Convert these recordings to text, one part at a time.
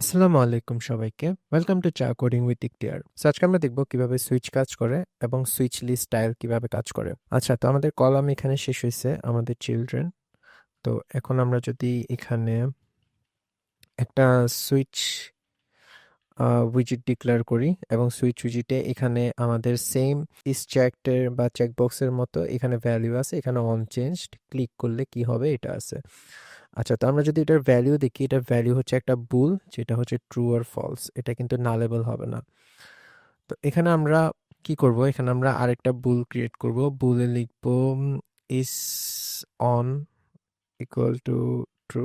আসসালামু আলাইকুম সবাইকে। ওয়েলকাম টু চা কোডিং উইথ ইকটিয়ার সো আজকে আমরা দেখব কীভাবে সুইচ কাজ করে এবং সুইচ লিস্ট স্টাইল কীভাবে কাজ করে। আচ্ছা তো আমাদের কলাম এখানে শেষ হয়েছে, আমাদের চিলড্রেন তো এখন আমরা যদি এখানে একটা সুইচ উইজিট ডিক্লেয়ার করি এবং সুইচ উইজিটে এখানে আমাদের সেম ইস চেকটের বা চেকবক্সের মতো এখানে ভ্যালু আছে, এখানে অন চেঞ্জড ক্লিক করলে কি হবে, এটা আছে। আচ্ছা তো আমরা যদি এটার ভ্যালু দেখি, এটার ভ্যালু হচ্ছে একটা বুল যেটা হচ্ছে ট্রু আর ফলস এটা কিন্তু নালেবল হবে না। তো এখানে আমরা কি করব? এখানে আমরা আরেকটা বুল ক্রিয়েট করব। বুলে লিখব is on equal to true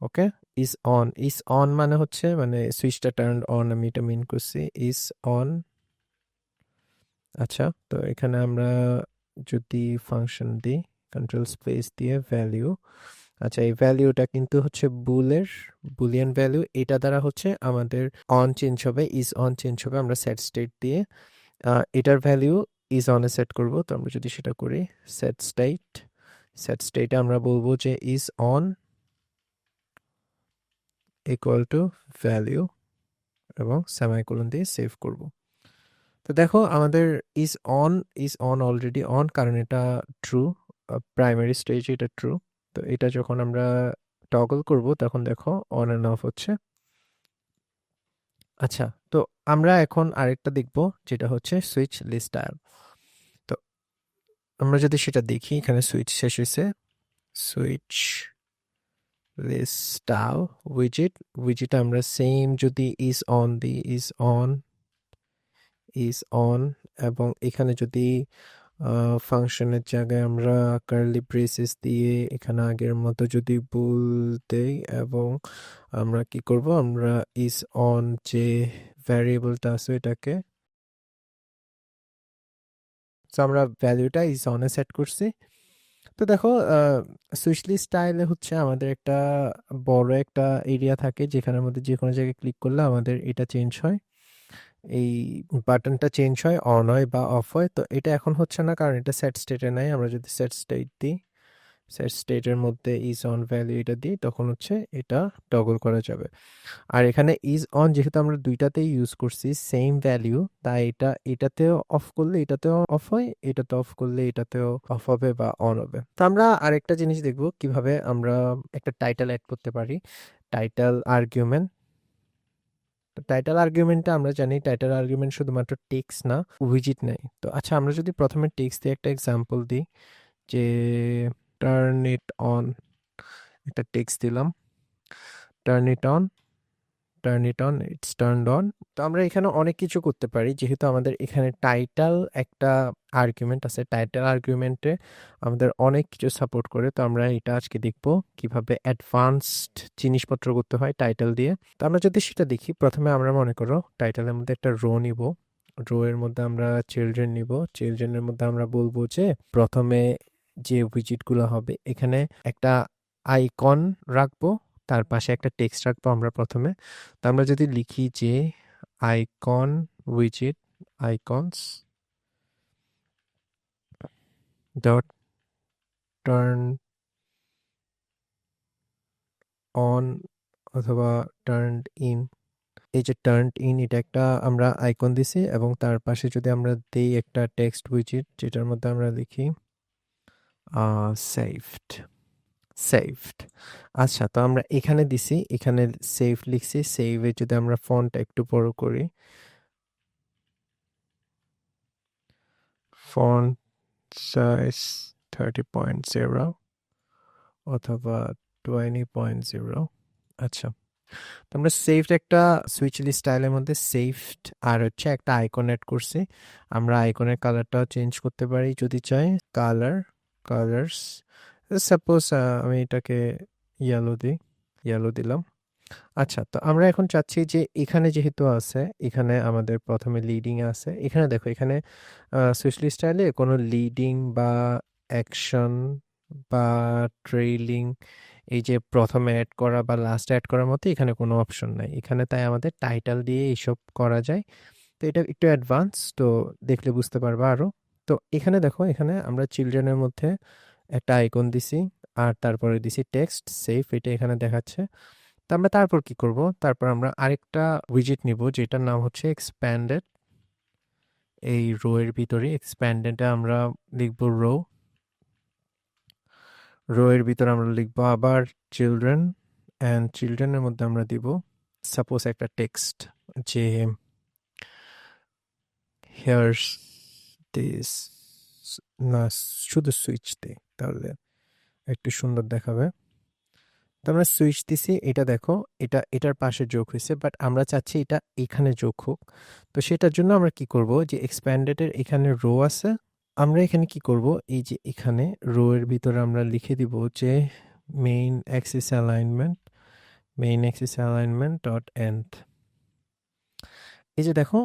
okay is on is on মানে হচ্ছে মানে সুইচটা টার্ন অন আমি এটা মিন করছি ইস অন আচ্ছা তো এখানে আমরা যদি ফাংশন দিই কন্ট্রোল স্পেস দিয়ে ভ্যালিউ আচ্ছা এই ভ্যালিউটা কিন্তু হচ্ছে বুলের, বুলিয়ান ভ্যালু এটা দ্বারা হচ্ছে আমাদের অন চেঞ্জ হবে ইজ অন চেঞ্জ হবে আমরা সেট স্টেট দিয়ে। এটার ভ্যালিউ ইজ অনে সেট করব। তো আমরা যদি সেটা করি সেট স্টেট সেট স্টেটে আমরা বলব যে is on equal to value এবং সেমাইকোলন দিয়ে সেভ করব। তো দেখো, আমাদের is on is on already on কারণ এটা ট্রু প্রাইমারি স্টেজ এটা ট্রু তো এটা যখন আমরা টগল করব, তখন দেখো অন অ্যান্ড অফ হচ্ছে। আচ্ছা তো আমরা এখন আরেকটা দেখব, যেটা হচ্ছে সুইচ লিস্ট তো আমরা যদি সেটা দেখি, এখানে সুইচ শেষ হয়েছে। সুইচ লিস্ট উইজিট উইজিট আমরা সেম যদি is on the is on is on এবং এখানে যদি ফাংশনের জায়গায় আমরা কার্লি ব্রেসেস দিয়ে এখানে আগের মতো যদি দেই এবং আমরা কি করব? আমরা ইজ অন যে ভ্যারিয়েবলটা আছে এটাকে তো আমরা ভ্যালুটা ইজ অনে সেট করছি। তো দেখো সুইচলি স্টাইলে হচ্ছে আমাদের একটা বড় একটা এরিয়া থাকে যেখানের মধ্যে যে কোনো জায়গায় ক্লিক করলে আমাদের এটা চেঞ্জ হয়। এই বাটনটা চেঞ্জ হয় অন হয় বা অফ হয়, তো এটা এখন হচ্ছে না, কারণ এটা সেট স্টেটে নাই। আমরা যদি সেট স্টেট দিই সেট স্টেটের মধ্যে ইজ অন ভ্যালু এটা দিই, তখন হচ্ছে এটা টগল করা যাবে। আর এখানে ইজ অন যেহেতু আমরা দুইটাতেই ইউজ করছি সেম ভ্যালু তাই এটা, এটাতেও অফ করলে এটাতেও অফ হয়, এটাতে অফ করলে এটাতেও অফ হবে বা অন হবে। তো আমরা আরেকটা জিনিস দেখব, কীভাবে আমরা একটা টাইটেল অ্যাড করতে পারি। টাইটেল আর্গুমেন্ট টাইটেল আর্গুমেন্টটা আমরা জানি টাইটেল আর্গুমেন্ট শুধুমাত্র টেক্স না উইজিট নেই। তো আচ্ছা আমরা যদি প্রথমে টেক্স দিয়ে একটা এক্সাম্পল দিই, যে টার্ন ইট অন একটা টেক্স দিলাম। Turn it on turn it on it's turned on তো আমরা এখানে অনেক কিছু করতে পারি। যেহেতু আমাদের এখানে টাইটেল একটা আর্গুমেন্ট আছে। টাইটেল আর্গুমেন্টে আমাদের অনেক কিছু সাপোর্ট করে। তো আমরা এটা আজকে দেখব কীভাবে অ্যাডভান্সড জিনিসপত্র করতে হয় টাইটেল দিয়ে। তো আমরা যদি সেটা দেখি, প্রথমে আমরা মনে করো টাইটেলের মধ্যে একটা রো নিব। রো এর মধ্যে আমরা চিলড্রেন নিব। চিলড্রেনের মধ্যে আমরা বলব যে প্রথমে যে উইজিটগুলো হবে, এখানে একটা আইকন রাখব। তার পাশে একটা টেক্সট রাখব আমরা প্রথমে। তো আমরা যদি লিখি যে আইকন উইজিট আইকনস ডট টার্ন অন অথবা টার্ন ইন এই যে টার্ন ইন এটা একটা আমরা আইকন দিছি এবং তার পাশে যদি আমরা দিই একটা টেক্সট উইজিট যেটার মধ্যে আমরা লিখি সেভড সেভড আচ্ছা তো আমরা এখানে দিছি, এখানে সেভ লিখছি সেভে যদি আমরা ফন্ট একটু বড় করি। Font size thirty point zero অথবা টোয়েন্টি পয়েন্ট জিরো আচ্ছা তো আমরা সেভড একটা সুইচলি স্টাইলের মধ্যে সেভড আর হচ্ছে একটা আইকন অ্যাড করছি। আমরা আইকনের কালারটাও চেঞ্জ করতে পারি, যদি চাই কালার কালার্স সাপোজ আমি এটাকে ইয়েলো দিই ইয়েলো দিলাম। আচ্ছা তো আমরা এখন চাচ্ছি যে এখানে যেহেতু আছে, এখানে আমাদের প্রথমে লিডিং আছে। এখানে দেখো, এখানে সুইচলি স্টাইলে কোনো লিডিং বা অ্যাকশন বা ট্রেইলিং এই যে প্রথমে অ্যাড করা বা লাস্ট অ্যাড করার মতো এখানে কোনো অপশন নাই। এখানে তাই আমাদের টাইটেল দিয়ে এইসব করা যায়। তো এটা একটু অ্যাডভান্স তো দেখলে বুঝতে পারবা আরও তো এখানে দেখো, এখানে আমরা চিলড্রেনের মধ্যে একটা আইকন দিছি, আর তারপরে দিছি টেক্সট সেফ এটা এখানে দেখাচ্ছে। তো আমরা তারপর কি করব? তারপর আমরা আরেকটা উইজেট নিব, যেটার নাম হচ্ছে এক্সপ্যান্ডেড এই রো এর ভিতরে এক্সপ্যান্ডেডে আমরা লিখব রো রো এর ভিতরে আমরা লিখব আবার চিলড্রেন অ্যান্ড চিলড্রেনের মধ্যে আমরা দিব। সাপোজ একটা টেক্সট যে হেয়ার্স দিস না, শুধু সুইচ দিই তাহলে একটু সুন্দর দেখাবে। তো আমরা সুইচ দিছি, এটা দেখো, এটা, এটার পাশে যোগ হয়েছে বাট আমরা চাচ্ছি এটা এখানে যোগ হোক। তো সেটার জন্য আমরা কি করব, যে এক্সপ্যান্ডেডের এখানে রো আছে, আমরা এখানে কি করব, এই যে এখানে রো এর ভিতরে আমরা লিখে দিব যে main axis alignment main axis alignment dot end এই যে দেখো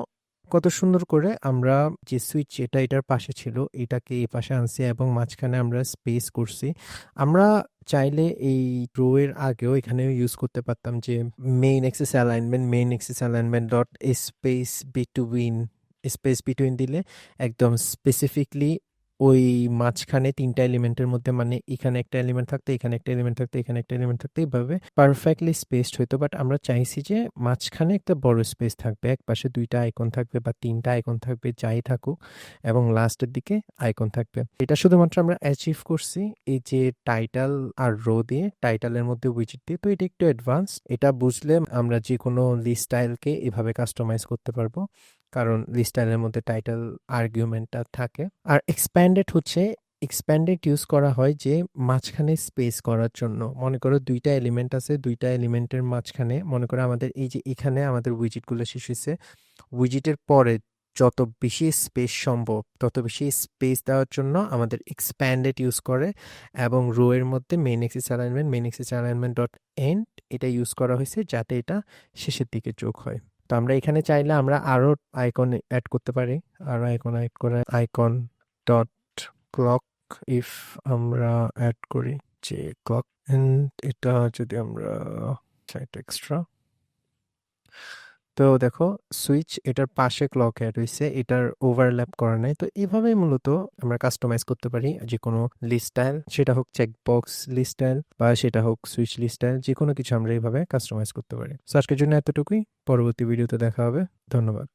কত সুন্দর করে আমরা যে সুইচ এটা এটার পাশে ছিল, এটাকে এ পাশে আনছি এবং মাঝখানে আমরা স্পেস করছি। আমরা চাইলে এই ড্রোয়ের আগেও এখানে ইউজ করতে পারতাম যে main axis alignment main axis alignment dot space between space between দিলে একদম স্পেসিফিকলি ওই মাঝখানে তিনটা এলিমেন্টের মধ্যে মানে এখানে একটা এলিমেন্ট থাকতে, এখানে একটা এলিমেন্ট থাকতে, এখানে একটা এলিমেন্ট থাকতো এইভাবে পারফেক্টলি স্পেসড হইতো। বাট আমরা চাইছি যে মাঝখানে একটা বড় স্পেস থাকবে এক পাশে দুইটা আইকন থাকবে বা তিনটা আইকন থাকবে, যাই থাকুক, এবং লাস্টের দিকে আইকন থাকবে। এটা শুধুমাত্র আমরা অ্যাচিভ করছি এই যে টাইটাল আর রো দিয়ে টাইটালের মধ্যে উইজেট দিয়ে। তো এটা একটু অ্যাডভান্স এটা বুঝলে আমরা যে কোনো লিস্টাইলকে এভাবে কাস্টমাইজ করতে পারব। কারণ লিস্টাইলের মধ্যে টাইটেল আর্গুমেন্টটা থাকে। আর এক্সপ্যান্ডেড হচ্ছে এক্সপ্যান্ডেড ইউজ করা হয় যে মাঝখানে স্পেস করার জন্য। মনে করো দুইটা এলিমেন্ট আছে, দুইটা এলিমেন্টের মাঝখানে। মনে করো আমাদের এই যে এখানে আমাদের উইজিটগুলো শেষ হয়েছে। উইজিটের পরে যত বেশি স্পেস সম্ভব, তত বেশি স্পেস দেওয়ার জন্য আমাদের এক্সপ্যান্ডেড ইউজ করে এবং রো এর মধ্যে main axis alignment main axis alignment dot end এটা ইউজ করা হয়েছে যাতে এটা শেষের দিকে যোগ হয়। তো আমরা এখানে চাইলে আমরা আরও আইকন অ্যাড করতে পারি। আরও আইকন অ্যাড করে আইকন ডট ক্লক ইফ আমরা অ্যাড করি যে ক্লক এটা যদি আমরা চাইটা এক্সট্রা তো দেখো, সুইচ এটার পাশে ক্লক অ্যাড হয়েছে এটার ওভারল্যাপ করা নাই। তো এইভাবেই মূলত আমরা কাস্টমাইজ করতে পারি যে কোনো লিস্টাইল সেটা হোক চেক বক্স লিস্টাইল বা সেটা হোক সুইচ লিস্টাইল যে কোনো কিছু আমরা এইভাবে কাস্টমাইজ করতে পারি। সো আজকের জন্য এতটুকুই। পরবর্তী ভিডিওতে দেখা হবে। ধন্যবাদ।